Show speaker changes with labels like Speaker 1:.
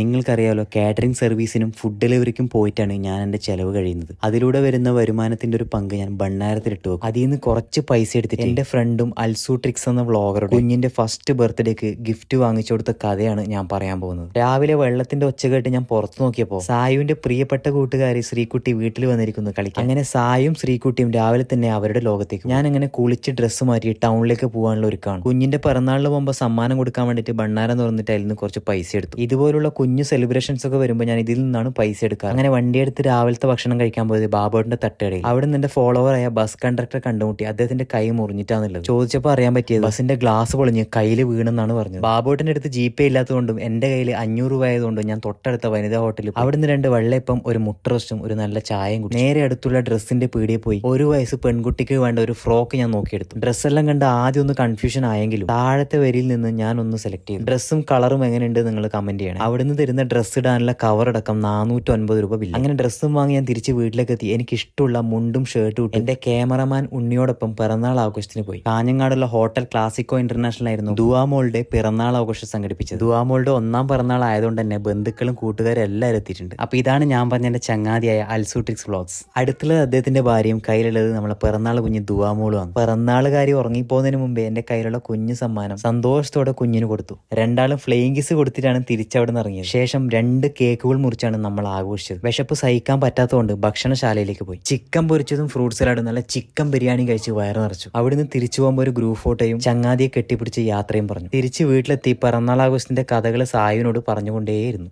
Speaker 1: നിങ്ങൾക്കറിയാലോ catering സർവീസിനും food ഡെലിവറിക്കും പോയിട്ടാണ് ഞാൻ എന്റെ ചിലവ് കഴിയുന്നത്. അതിലൂടെ വരുന്ന വരുമാനത്തിന്റെ ഒരു പങ്ക് ഞാൻ ഭണ്ണാരത്തിലിട്ട് വെക്കും. അതിൽ നിന്ന് കുറച്ച് പൈസ എടുത്തിട്ട് എന്റെ ഫ്രണ്ടും അൽസു ട്രിക്സ് എന്ന വ്ളോഗറുടെ കുഞ്ഞിന്റെ ഫസ്റ്റ് ബർത്ത്ഡേക്ക് ഗിഫ്റ്റ് വാങ്ങിച്ചു കൊടുത്ത കഥയാണ് ഞാൻ പറയാൻ പോകുന്നത്. രാവിലെ വെള്ളത്തിന്റെ ഒച്ച കേട്ട് ഞാൻ പുറത്തു നോക്കിയപ്പോൾ സായുവിന്റെ പ്രിയപ്പെട്ട കൂട്ടുകാരി ശ്രീകുട്ടി വീട്ടിൽ വന്നിരിക്കുന്നു കളിക്കാൻ. അങ്ങനെ സായും ശ്രീകുട്ടിയും രാവിലെ തന്നെ അവരുടെ ലോകത്തേക്ക് ഞാൻ അങ്ങനെ കുളിച്ച് ഡ്രസ്സ് മാറ്റി ടൗണിലേക്ക് പോകാനുള്ള ഒരുക്കാണ്. കുഞ്ഞിന്റെ പിറന്നാളിന് പോകുമ്പോൾ സമ്മാനം കൊടുക്കാൻ വേണ്ടിയിട്ട് ഭണ്ണാരം തുറന്നിട്ട് അതിൽ നിന്ന് കുറച്ച് പൈസ എടുത്തു. ഇതുപോലുള്ള കുഞ്ഞു സെലിബ്രേഷൻസ് ഒക്കെ വരുമ്പോൾ ഞാൻ ഇതിൽ നിന്നാണ് പൈസ എടുക്കുക അങ്ങനെ വണ്ടി എടുത്ത് രാവിലത്തെ ഭക്ഷണം കഴിക്കാൻ പോയത് ബാബോട്ടിന്റെ തട്ടുകടയിൽ. അവിടെ നിന്ന് ഫോളോവർ ആയ ബസ് കണ്ടക്ടറെ കണ്ടുമുട്ടി. അദ്ദേഹത്തിന്റെ കൈ മുറിഞ്ഞിട്ടാന്നുള്ളത് ചോദിച്ചപ്പോൾ അറിയാൻ പറ്റിയത് ബസിന്റെ ഗ്ലാസ് പൊളിഞ്ഞ് കയ്യിൽ വീണെന്നാണ് പറഞ്ഞത്. ബാബോട്ടിന്റെ അടുത്ത് ജി പേ ഇല്ലാത്തതുകൊണ്ടും എന്റെ കയ്യിൽ അഞ്ഞൂറ് രൂപ ആയതുകൊണ്ടും ഞാൻ തൊട്ടടുത്ത വനിതാ ഹോട്ടലിൽ അവിടെ നിന്ന് രണ്ട് വെള്ളയപ്പം ഒരു മുട്ട റോസ്റ്റും ഒരു നല്ല ചായയും കുടി നേരെ അടുത്തുള്ള ഡ്രസ്സിന്റെ പീടിയെ പോയി. ഒരു വയസ്സ് പെൺകുട്ടിക്ക് വേണ്ട ഒരു ഫ്രോക്ക് ഞാൻ നോക്കിയെടുത്തു. ഡ്രസ്സെല്ലാം കണ്ട് ആദ്യം ഒന്ന് കൺഫ്യൂഷൻ ആയെങ്കിലും താഴത്തെ വരിയിൽ നിന്ന് ഞാൻ ഒന്ന് സെലക്ട് ചെയ്തു. ഡ്രസ്സും കളറും എങ്ങനെയുണ്ട് നിങ്ങൾ കമന്റ് ചെയ്യണം. അവിടുന്ന് തരുന്ന ഡ്രസ്സ് ഇടാനുള്ള കവർ അടക്കം നാനൂറ്റി ഒൻപത് രൂപ ബില്ല് അങ്ങനെ ഡ്രസ്സും വാങ്ങി ഞാൻ തിരിച്ച് വീട്ടിലേക്ക് എത്തി എനിക്ക് ഇഷ്ടമുള്ള മുണ്ടും ഷർട്ടും ഇട്ടു എന്റെ ക്യാമറമാൻ ഉണ്ണിയോടൊപ്പം പിറന്നാൾ ആഘോഷത്തിന് പോയി. കാഞ്ഞങ്ങാടുള്ള ഹോട്ടൽ ക്ലാസിക്കോ ഇന്റർനാഷണൽ ആയിരുന്നു. ദുവാമോളുടെ പിറന്നാൾ ആഘോഷം സംഘടിപ്പിച്ചത്. ദുവാമോളുടെ ഒന്നാം പിറന്നാൾ ആയതുകൊണ്ട് തന്നെ ബന്ധുക്കളും കൂട്ടുകാരും എല്ലാവരും എത്തിയിട്ടുണ്ട്. അപ്പൊ ഇതാണ് ഞാൻ പറഞ്ഞ എന്റെ ചങ്ങാതിയായ അൽസൂട്രിക്സ് വ്ളോഗ്സ് അടുത്തുള്ളത് അദ്ദേഹത്തിന്റെ ഭാര്യയും കയ്യിലുള്ളത് നമ്മളെ പിറന്നാൾ കുഞ്ഞ് ദുവാമോളുമാണ് പിറന്നാളുകാരി ഉറങ്ങിപ്പോകുന്നതിന് മുമ്പേ എന്റെ കയ്യിലുള്ള കുഞ്ഞു സമ്മാനം സന്തോഷത്തോടെ കുഞ്ഞിന് കൊടുത്തു. രണ്ടാളും ഫ്ലെയിങ്കിസ് കൊടുത്തിട്ടാണ് തിരിച്ചവിടെ നിന്ന് ഇറങ്ങിയത് ശേഷം രണ്ട് കേക്കുകൾ മുറിച്ചാണ് നമ്മൾ ആഘോഷിച്ചത്. വിശപ്പ് സഹിക്കാൻ പറ്റാത്തതുകൊണ്ട് ഭക്ഷണശാലയിലേക്ക് പോയി. ചിക്കൻ പൊരിച്ചതും ഫ്രൂട്ട് സലാഡും നല്ല ചിക്കൻ ബിരിയാണി കഴിച്ച് വയറ് നിറച്ചു. അവിടുന്ന് തിരിച്ചു പോകുമ്പോൾ ഒരു ഗ്രൂപ്പ് ഫോട്ടോയും ചങ്ങാതിയെ കെട്ടിപ്പിടിച്ച് യാത്രയും പറഞ്ഞു. തിരിച്ച് വീട്ടിലെത്തി പിറന്നാൾ ആഘോഷത്തിന്റെ കഥകൾ സായുവിനോട് പറഞ്ഞുകൊണ്ടേയിരുന്നു.